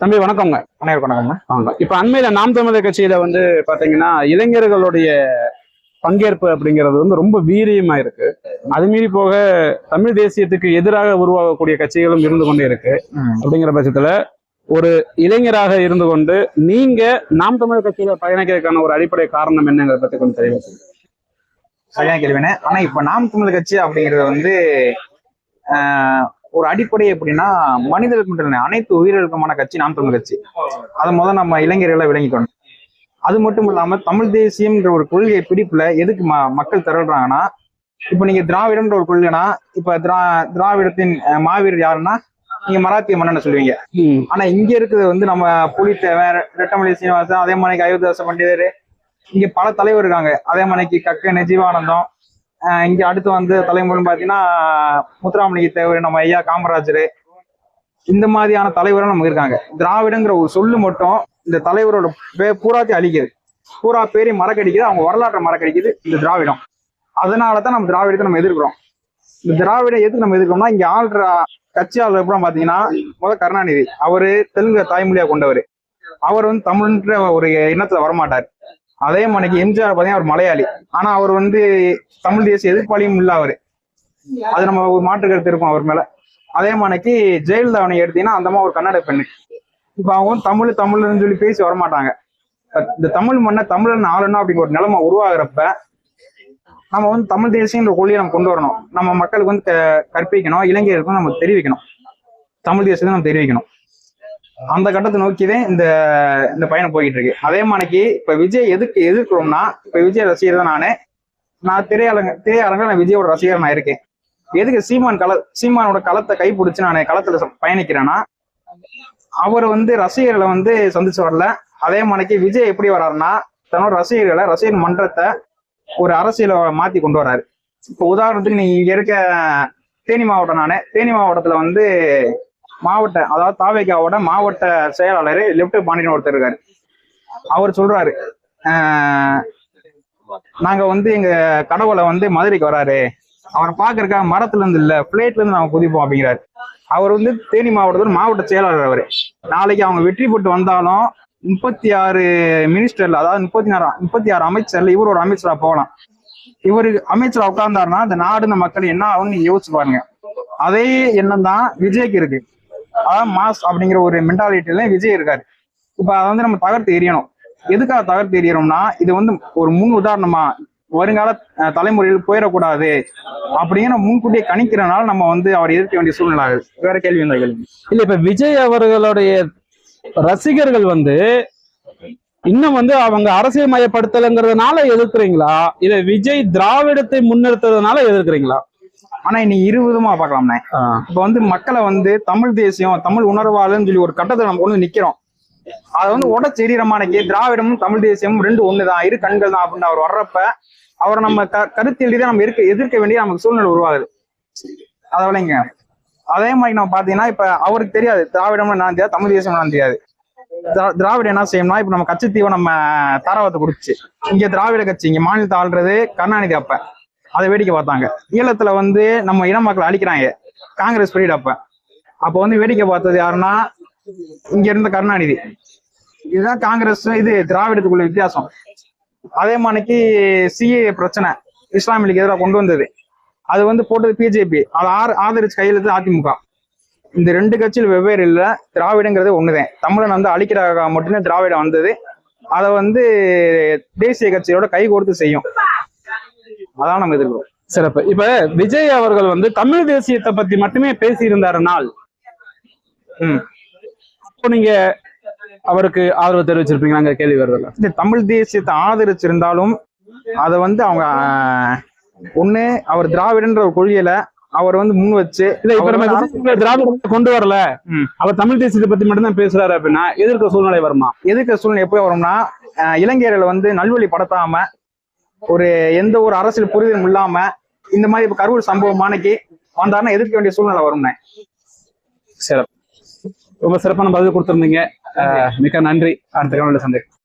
தம்பி வணக்கங்க அனைவருக்கும் வணக்கம்ண்ணா வாங்க. இப்ப அண்மையில நாம் தமிழர் கட்சியில வந்து பாத்தீங்கன்னா இளைஞர்களுடைய பங்கேற்பு அப்படிங்கிறது வந்து ரொம்ப வீரியமா இருக்கு. அது மீறி போக தமிழ் தேசியத்துக்கு எதிராக உருவாகக்கூடிய கட்சிகளும் இருந்து கொண்டே இருக்கு. அப்படிங்கிற பட்சத்துல ஒரு இளைஞராக இருந்து கொண்டு நீங்க நாம் தமிழர் கட்சியில பயணிக்கிறதுக்கான ஒரு அடிப்படை காரணம் என்னங்கிறத பத்தி கொஞ்சம் தெளிவா. சரியான கேள்வினே ஆனா இப்ப நாம் தமிழர் கட்சி அப்படிங்கிறது வந்து ஆஹ், ஒரு அடிப்படை எப்படின்னா மனிதர்களுக்கு மட்டும் அனைத்து உயிர்களுக்குமான கட்சி நாம் தமிழர் கட்சி. அதை முதல் நம்ம இளைஞர்களை விளங்கிக்கணும். அது மட்டும் இல்லாம தமிழ் தேசியம்ன்ற ஒரு கொள்கை பிடிப்புல எதுக்கு ம- மக்கள் திரள்றாங்கன்னா இப்ப நீங்க திராவிடம்ன்ற ஒரு கொள்கைனா இப்ப திரா திராவிடத்தின் மாவீரர் யாருன்னா நீங்க மராத்திய மன்னனை சொல்லுவீங்க. ஆனா இங்க இருக்கிறது வந்து நம்ம புலித்தேவன் ரெட்டமலை சீனிவாசன் அதே மாதிரி அயோத்தியாச பண்டிதர் இங்க பல தலைவர் இருக்காங்க. அதே மாதிரி கக்கன் ஜீவானந்தம் இங்க அடுத்து வந்து தலைமுறைன்னு பாத்தீங்கன்னா முத்துராமலிங்க தேவர் நம்ம ஐயா காமராஜர் இந்த மாதிரியான தலைவரும் நமக்கு இருக்காங்க. திராவிடங்கிற ஒரு சொல்லு மட்டும் இந்த தலைவரோட பே பூராத்தையும் அழிக்குது. பூரா பேரையும் மறக்கடிக்குது அவங்க வரலாற்றை மறக்கடிக்குது இந்த திராவிடம். அதனால தான் நம்ம திராவிடத்தை நம்ம எதிர்க்கிறோம். இந்த திராவிடம் எதுக்கு நம்ம எதிர்க்கிறோம்னா இங்க ஆள்ற கட்சி ஆளுநர் பாத்தீங்கன்னா முதல் கருணாநிதி. அவரு தெலுங்கு தாய்மொழியா கொண்டவர். அவர் வந்து தமிழ்ன்ற ஒரு எண்ணத்துல வரமாட்டார். அதே மணிக்கு எம்ஜிஆர் பாத்தீங்கன்னா அவர் மலையாளி. ஆனா அவர் வந்து தமிழ் தேசிய எதிர்ப்பாளியும் இல்ல அவரு. அது நம்ம ஒரு மாற்று கருத்து இருக்கும் அவர் மேல. அதே மணிக்கு ஜெயலலிதாவனை எடுத்தீங்கன்னா அந்த ஒரு கன்னட பெண்ணு. இப்ப அவங்க தமிழ் தமிழ்னு சொல்லி பேசி வரமாட்டாங்க. இந்த தமிழ் மண்ணை தமிழன் ஆளணும் அப்படிங்கிற ஒரு நிலைமை உருவாகிறப்ப நம்ம வந்து தமிழ் தேசியன்ற கொள்கையை நம்ம கொண்டு வரணும். நம்ம மக்களுக்கு வந்து கற்பிக்கணும் இளைஞர்களுக்கும் நம்ம தெரிவிக்கணும். தமிழ் தேசியத்தை நம்ம தெரிவிக்கணும். அந்த கட்டத்தை நோக்கிதான் இந்த இந்த பயணம் போயிட்டு இருக்கு அதே மாதிரிக்கு இப்ப விஜய் எதுக்கு எதிர்க்கிறோம்னா இப்ப விஜய் ரசிகர் தான் நானு. நான் திரையரங்க திரையரங்க நான் விஜயோட ரசிகர் நான் இருக்கேன். எதுக்கு சீமான் கள சீமானோட களத்தை கைப்பிடிச்சு நான் களத்துல பயணிக்கிறேன்னா அவர் வந்து ரசிகர்களை வந்து சந்திச்சு வரல. அதே மாதிரிக்கு விஜய் எப்படி வர்றாருன்னா தன்னோட ரசிகர்களை ரசிகர் மன்றத்தை ஒரு அரசியலை மாத்தி கொண்டு வர்றாரு இப்போ உதாரணத்துக்கு நீங்க இங்க இருக்க தேனி மாவட்டம் நானே. தேனி மாவட்டத்துல வந்து மாவட்ட அதாவது தாவேகாவோட மாவட்ட செயலாளர் லெப்ட் பாண்டியன் ஒருத்தர் இருக்காரு. அவர் சொல்றாரு ஆஹ், நாங்க வந்து எங்க கடவுளை வந்து மதுரைக்கு வராரு. அவரை பாக்குறக்கா மரத்துல இருந்து இல்ல பிளேட்ல இருந்து நாங்க குதிப்போம் அப்படிங்கிறாரு. அவர் வந்து தேனி மாவட்டத்தில் மாவட்ட செயலாளர் அவரு. நாளைக்கு அவங்க வெற்றி பெற்று வந்தாலும் முப்பத்தி ஆறு மினிஸ்டர்ல அதாவது முப்பத்தி ஆறு முப்பத்தி ஆறு அமைச்சர்ல இவர் ஒரு அமைச்சரா போகலாம். இவரு அமைச்சரா உட்கார்ந்தாருன்னா இந்த நாடு இந்த மக்கள் என்ன ஆகும்னு நீங்க யோசிச்சு பாருங்க அதே எண்ணம் தான் விஜய்க்கு இருக்கு. அதாவது மாஸ் அப்படிங்கிற ஒரு மென்டாலிட்டில விஜய் இருக்காரு. இப்ப அதை வந்து நம்ம தகர்த்து எரியணும் எதுக்காக தகர்த்து எரியணும்னா இது வந்து ஒரு முன் உதாரணமா வருங்கால தலைமுறையில் போயிடக்கூடாது அப்படிங்கிற முன்கூட்டியே கணிக்கிறனால நம்ம வந்து அவர் எதிர்க்க வேண்டிய சூழ்நிலை ஆகுது. வேற கேள்வி இந்த கேள்வி இல்ல இப்ப விஜய் அவர்களுடைய ரசிகர்கள் வந்து இன்னும் வந்து அவங்க அரசியல் மயப்படுத்தலைங்கிறதுனால எதிர்க்கிறீங்களா? இல்ல விஜய் திராவிடத்தை முன்னிறுத்துறதுனால எதிர்க்கிறீங்களா? ஆனா இன்னைக்கு இரு விதமா பார்க்கலாம்ண்ணே இப்ப வந்து மக்களை வந்து தமிழ் தேசியம் தமிழ் உணர்வாளன்னு சொல்லி ஒரு கட்டத்தை நம்ம கொண்டு நிக்கிறோம். அதை வந்து உடச்சு எறிகிறமானக்கு திராவிடமும் தமிழ் தேசியமும் ரெண்டு ஒண்ணுதான். இரு கண்கள் தான் அப்படின்னு அவர் வர்றப்ப அவரை நம்ம க கருத்தில் தான் நம்ம இருக்க எதிர்க்க வேண்டிய நமக்கு சூழ்நிலை உருவாகுது. அதை விளைங்க அதே மாதிரி நம்ம பாத்தீங்கன்னா இப்ப அவருக்கு தெரியாது. திராவிடம் என்ன தெரியாது தமிழ் தேசியம் என்ன தெரியாது. திரா- திராவிடம் என்ன செய்யணும்னா இப்ப நம்ம கட்சித்தீவை நம்ம தாராவத்தை கொடுத்துச்சு இங்க திராவிட கட்சி இங்க மாநிலத்தை ஆள்றது கருணாநிதி அப்ப. அதை வேடிக்கை பார்த்தாங்க. ஈழத்துல வந்து நம்ம இன மக்களை அழிக்கிறாங்க. காங்கிரஸ் பீரியட் அப்ப. அப்ப வந்து வேடிக்கை பார்த்தது யாருன்னா இங்க இருந்த கருணாநிதி. இதுதான் காங்கிரஸ் இது திராவிடத்துக்குள்ள வித்தியாசம். அதே மாதிரிக்கு சிஏ பிரச்சனை இஸ்லாமியர்களுக்கு எதிராக கொண்டு வந்தது. அது வந்து போட்டது பிஜேபி. அதை ஆறு ஆதரிச்சு கையெழுத்து அதிமுக. இந்த ரெண்டு கட்சியில் வெவ்வேறு இல்ல திராவிடங்கிறது ஒண்ணுதான். தமிழன் வந்து அழிக்கிறதுக்காக மட்டுமே திராவிடம் வந்தது. அதை வந்து தேசிய கட்சியோட கை கொடுத்து செய்யும். அதான் நம்ம எதிர்க்கிறோம் சிறப்பு. இப்ப விஜய் அவர்கள் வந்து தமிழ் தேசியத்தை பத்தி மட்டுமே பேசி இருந்தாருனால் ம். இப்போ நீங்க அவருக்கு ஆதரவு தெரிவிச்சிருப்பீங்களாங்க கேள்வி வருதுல்ல. இந்த தமிழ் தேசியத்தை ஆதரிச்சிருந்தாலும் அதை வந்து அவங்க ஒண்ணு அவர் திராவிடன்ற கொள்கையில அவர் வந்து முன் வச்சு இல்ல இப்ப நம்ம திராவிடத்தை கொண்டு வரல. அவர் தமிழ் தேசியத்தை பத்தி மட்டும்தான் பேசுறாரு அப்படின்னா எதிர்க்க சூழ்நிலை வருமா? எதிர்க்க சூழ்நிலை எப்போ வரும்னா இளைஞர்களை வந்து நல்வழி படுத்தாம ஒரு எந்த ஒரு அரசியல் புரிதலும் இல்லாம இந்த மாதிரி இப்ப கரூர் சம்பவம் மானைக்கு வந்தாருன்னா எதிர்க்க வேண்டிய சூழ்நிலை வரும்னே சிறப்பு. ரொம்ப சிறப்பான பதில் கொடுத்துருந்தீங்க. அஹ் மிக்க நன்றி. அடுத்த காலையில் சந்தேகம்